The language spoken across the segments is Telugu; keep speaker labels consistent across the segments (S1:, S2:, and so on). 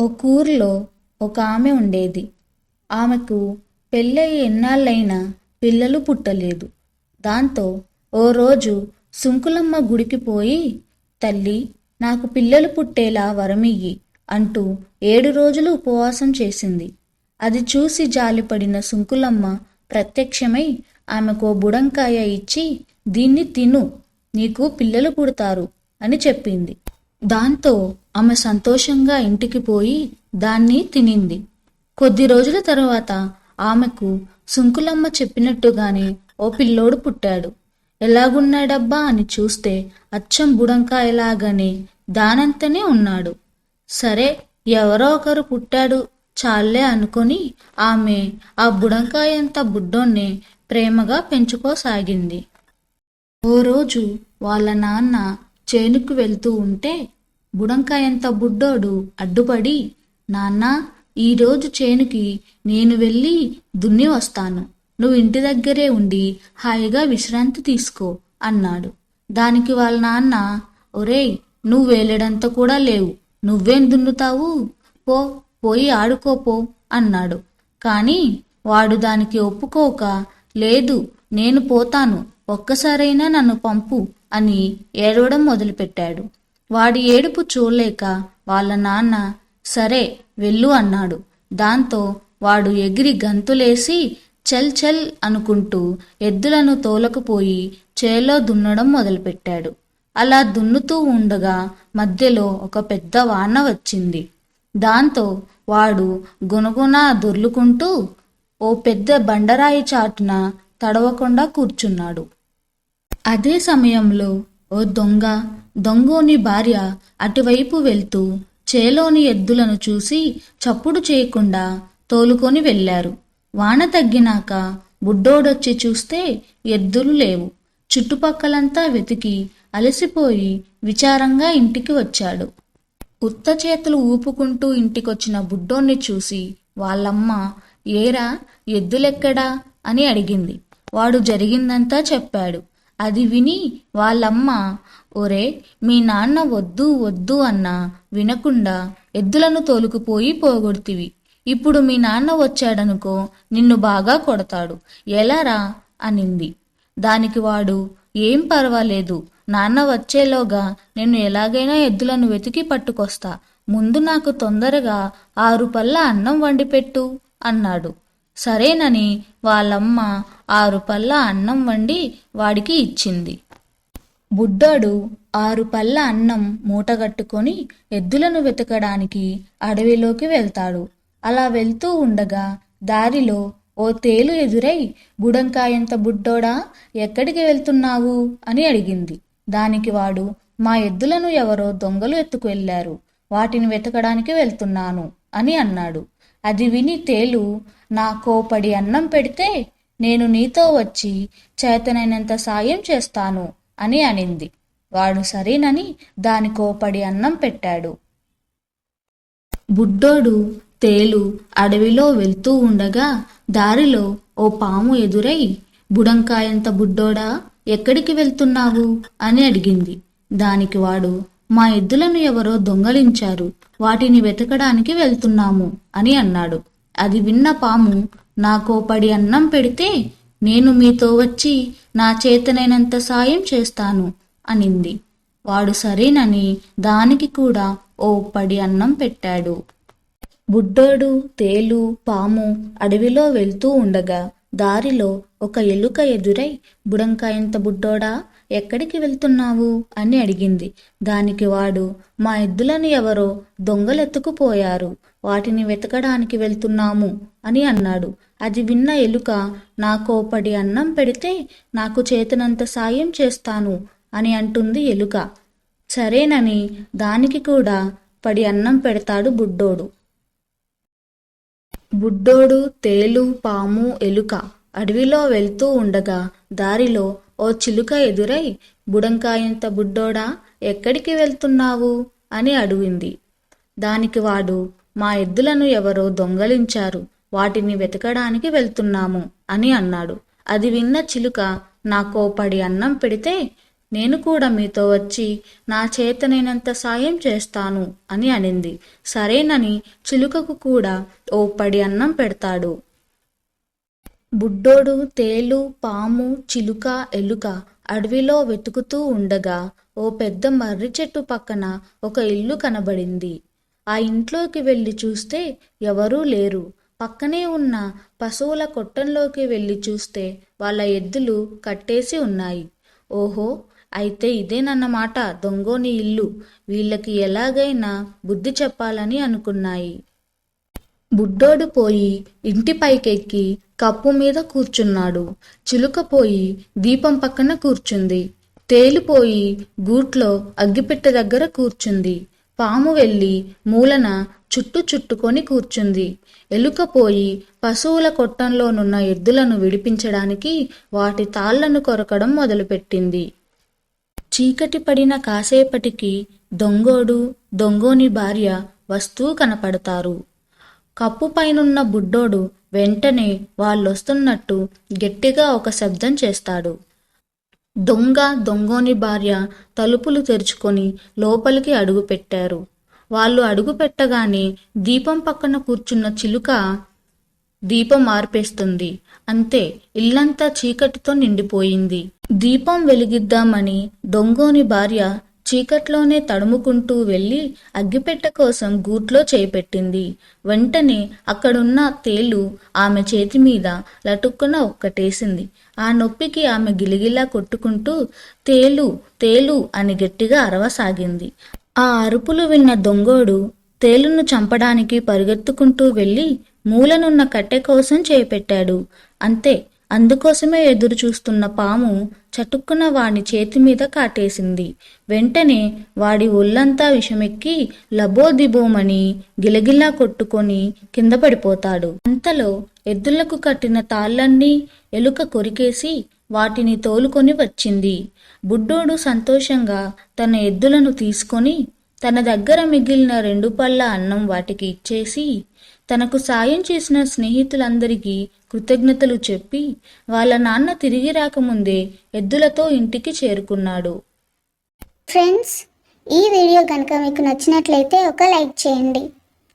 S1: ఒక ఊర్లో ఒక ఆమె ఉండేది. ఆమెకు పెళ్ళయి ఎన్నాళ్ళైనా పిల్లలు పుట్టలేదు. దాంతో ఓ రోజు సుంకులమ్మ గుడికి పోయి తల్లి నాకు పిల్లలు పుట్టేలా వరమియ్యి అంటూ ఏడు రోజులు ఉపవాసం చేసింది. అది చూసి జాలిపడిన సుంకులమ్మ ప్రత్యక్షమై ఆమెకు ఓ బుడంకాయ ఇచ్చి దీన్ని తిను నీకు పిల్లలు పుడతారు అని చెప్పింది. దాంతో ఆమె సంతోషంగా ఇంటికి పోయి దాన్ని తినింది. కొద్ది రోజుల తర్వాత ఆమెకు సుంకులమ్మ చెప్పినట్టుగానే ఓ పిల్లోడు పుట్టాడు. ఎలాగున్నాడబ్బా అని చూస్తే అచ్చం బుడంకాయలాగానే దానంతనే ఉన్నాడు. సరే ఎవరో ఒకరు పుట్టాడు చాలే అనుకొని ఆమె ఆ బుడంకాయంత బుడ్డోన్నే ప్రేమగా పెంచుకోసాగింది. ఓ రోజు వాళ్ళ నాన్న చేనుకు వెళ్తూ ఉంటే బుడంకాయంత బుడ్డోడు అడ్డుపడి నాన్న ఈరోజు చేనుకి నేను వెళ్ళి దున్ని వస్తాను. నువ్వు ఇంటి దగ్గరే ఉండి హాయిగా విశ్రాంతి తీసుకో అన్నాడు. దానికి వాళ్ళ నాన్న ఒరేయ్ నువ్వు వేలేడంత కూడా లేవు. నువ్వేం దున్నుతావు? పో పోయి ఆడుకోపో అన్నాడు. కానీ వాడు దానికి ఒప్పుకోక లేదు నేను పోతాను. ఒక్కసారైనా నన్ను పంపు. అని ఏడవడం మొదలుపెట్టాడు. వాడి ఏడుపు చూడలేక వాళ్ళ నాన్న సరే వెళ్ళు అన్నాడు. దాంతో వాడు ఎగిరి గంతులేసి చల్ చల్ అనుకుంటూ ఎద్దులను తోలకపోయి చేలో దున్నడం మొదలుపెట్టాడు. అలా దున్నుతూ ఉండగా మధ్యలో ఒక పెద్ద వాన వచ్చింది. దాంతో వాడు గునగున దొర్లుకుంటూ ఓ పెద్ద బండరాయి చాటున తడవకుండా కూర్చున్నాడు. అదే సమయంలో ఓ దొంగ దొంగోని భార్య అటువైపు వెళ్తూ చేలోని ఎద్దులను చూసి చప్పుడు చేయకుండా తోలుకొని వెళ్ళారు. వాన తగ్గినాక బుడ్డోడొచ్చి చూస్తే ఎద్దులు లేవు. చుట్టుపక్కలంతా వెతికి అలసిపోయి విచారంగా ఇంటికి వచ్చాడు. ఉత్త చేతులు ఊపుకుంటూ ఇంటికొచ్చిన బుడ్డోన్ని చూసి వాళ్ళమ్మ ఏరా ఎద్దులెక్కడా? అని అడిగింది. వాడు జరిగిందంతా చెప్పాడు. అది విని వాళ్ళమ్మ ఒరే మీ నాన్న వద్దు వద్దు అన్నా వినకుండా ఎద్దులను తోలుకుపోయి పోగొడితివి. ఇప్పుడు మీ నాన్న వచ్చాడనుకో నిన్ను బాగా కొడతాడు. ఎలారా అనింది. దానికి వాడు ఏం పర్వాలేదు. నాన్న వచ్చేలోగా నేను ఎలాగైనా ఎద్దులను వెతికి పట్టుకొస్తా. ముందు నాకు తొందరగా ఆరు పళ్ళ అన్నం వండిపెట్టు అన్నాడు. సరేనని వాళ్ళమ్మ ఆరు పళ్ళ అన్నం వండి వాడికి ఇచ్చింది. బుడ్డోడు ఆరు పళ్ళ అన్నం మూటగట్టుకొని ఎద్దులను వెతకడానికి అడవిలోకి వెళ్తాడు. అలా వెళ్తూ ఉండగా దారిలో ఓ తేలు ఎదురై గుడంకాయంత బుడ్డోడా ఎక్కడికి వెళ్తున్నావు? అని అడిగింది. దానికి వాడు మా ఎద్దులను ఎవరో దొంగలు ఎత్తుకువెళ్ళారు వాటిని వెతకడానికి వెళ్తున్నాను అని అన్నాడు. అది విని తేలు నా కోపడి అన్నం పెడితే నేను నీతో వచ్చి చేతనైనంత సాయం చేస్తాను అని అనింది. వాడు సరేనని దాని కోపడి అన్నం పెట్టాడు. బుడ్డోడు తేలు అడవిలో వెళ్తూ ఉండగా దారిలో ఓ పాము ఎదురై బుడంకాయంత బుడ్డోడా ఎక్కడికి వెళ్తున్నావు? అని అడిగింది. దానికి వాడు మా ఎద్దులను ఎవరో దొంగలించారు వాటిని వెతకడానికి వెళ్తున్నాము అని అన్నాడు. అది విన్న పాము నాకు పడి అన్నం పెడితే నేను మీతో వచ్చి నా చేతనైనంత సాయం చేస్తాను అనింది. వాడు సరేనని దానికి కూడా ఓ పడి అన్నం పెట్టాడు. బుడ్డోడు తేలు పాము అడవిలో వెళ్తూ ఉండగా దారిలో ఒక ఎలుక ఎదురై బుడంకాయంత బుడ్డోడా ఎక్కడికి వెళ్తున్నావు? అని అడిగింది. దానికి వాడు మా ఎద్దులను ఎవరో దొంగలెత్తుకుపోయారు వాటిని వెతకడానికి వెళ్తున్నాము అని అన్నాడు. అది విన్న ఎలుక నాకో పడి అన్నం పెడితే నాకు చేతనంత సాయం చేస్తాను అని అంటుంది ఎలుక. సరేనని దానికి కూడా పడి అన్నం పెడతాడు బుడ్డోడు. బుడ్డోడు తేలు పాము ఎలుక అడవిలో వెళ్తూ ఉండగా దారిలో ఓ చిలుక ఎదురై బుడంకాయంత బుడ్డోడా ఎక్కడికి వెళ్తున్నావు? అని అడిగింది. దానికి వాడు మా ఎద్దులను ఎవరో దొంగలించారు. వాటిని వెతకడానికి వెళ్తున్నాము అని అన్నాడు. అది విన్న చిలుక నాకో పడి అన్నం పెడితే నేను కూడా మీతో వచ్చి నా చేతనైనంత సాయం చేస్తాను అని అనింది. సరేనని చిలుకకు కూడా ఓ పడి అన్నం పెడతాడు. బుడ్డోడు తేలు పాము చిలుక ఎలుక అడవిలో వెతుకుతూ ఉండగా ఓ పెద్ద మర్రి చెట్టు పక్కన ఒక ఇల్లు కనబడింది. ఆ ఇంట్లోకి వెళ్ళి చూస్తే ఎవరూ లేరు. పక్కనే ఉన్న పశువుల కొట్టంలోకి వెళ్ళి చూస్తే వాళ్ళ ఎద్దులు కట్టేసి ఉన్నాయి. ఓహో అయితే ఇదేనన్నమాట దొంగోని ఇల్లు. వీళ్ళకి ఎలాగైనా బుద్ధి చెప్పాలని అనుకున్నాయి. బుడ్డోడు పోయి ఇంటి పైకెక్కి కప్పు మీద కూర్చున్నాడు. చిలుక పోయి దీపం పక్కన కూర్చుంది. తేలిపోయి గూట్లో అగ్గిపెట్టె దగ్గర కూర్చుంది. పాము వెళ్ళి మూలన చుట్టు చుట్టుకొని కూర్చుంది. ఎలుకపోయి పశువుల కొట్టంలోనున్న ఎద్దులను విడిపించడానికి వాటి తాళ్ళను కొరకడం మొదలుపెట్టింది. చీకటి పడిన కాసేపటికి దొంగోడు దొంగోని భార్య వస్తూ కనపడతారు. కప్పు పైనున్న బుడ్డోడు వెంటనే వాళ్ళొస్తున్నట్టు గట్టిగా ఒక శబ్దం చేస్తాడు. దొంగ దొంగోని భార్య తలుపులు తెరుచుకొని లోపలికి అడుగు పెట్టారు. వాళ్ళు అడుగు పెట్టగానే దీపం పక్కన కూర్చున్న చిలుక దీపం ఆర్పేస్తుంది. అంతే ఇల్లంతా చీకటితో నిండిపోయింది. దీపం వెలిగిద్దామని దొంగోని భార్య చీకట్లోనే తడుముకుంటూ వెళ్ళి అగ్గిపెట్ట కోసం గూట్లో చేపెట్టింది. వెంటనే అక్కడున్న తేలు ఆమె చేతి మీద లటుక్కున ఒక్కటేసింది. ఆ నొప్పికి ఆమె గిలిగిలా కొట్టుకుంటూ తేలు తేలు అని గట్టిగా అరవసాగింది. ఆ అరుపులు విన్న దొంగోడు తేలును చంపడానికి పరిగెత్తుకుంటూ వెళ్ళి మూలనున్న కట్టె కోసం చేపెట్టాడు. అంతే అందుకోసమే ఎదురు చూస్తున్న పాము చటుక్కున వాడి చేతి మీద కాటేసింది. వెంటనే వాడి ఒళ్ళంతా విషమెక్కి లబోదిబోమని గిలగిలా కొట్టుకొని కింద పడిపోతాడు. అంతలో ఎద్దులకు కట్టిన తాళ్ళన్నీ ఎలుక కొరికేసి వాటిని తోలుకొని వచ్చింది. బుడ్డోడు సంతోషంగా తన ఎద్దులను తీసుకొని తన దగ్గర మిగిలిన రెండు పళ్ళ అన్నం వాటికి ఇచ్చేసి తనకు సాయం చేసిన స్నేహితులందరికీ కృతజ్ఞతలు చెప్పి వాళ్ళ నాన్న తిరిగి రాకముందే ఎద్దులతో ఇంటికి చేరుకున్నాడు.
S2: ఫ్రెండ్స్ ఈ వీడియో కనుక మీకు నచ్చినట్లయితే ఒక లైక్ చేయండి.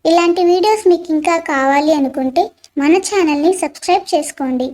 S2: ఇలాంటి వీడియోస్ మీకు ఇంకా కావాలి అనుకుంటే మన ఛానల్ని సబ్స్క్రైబ్ చేసుకోండి.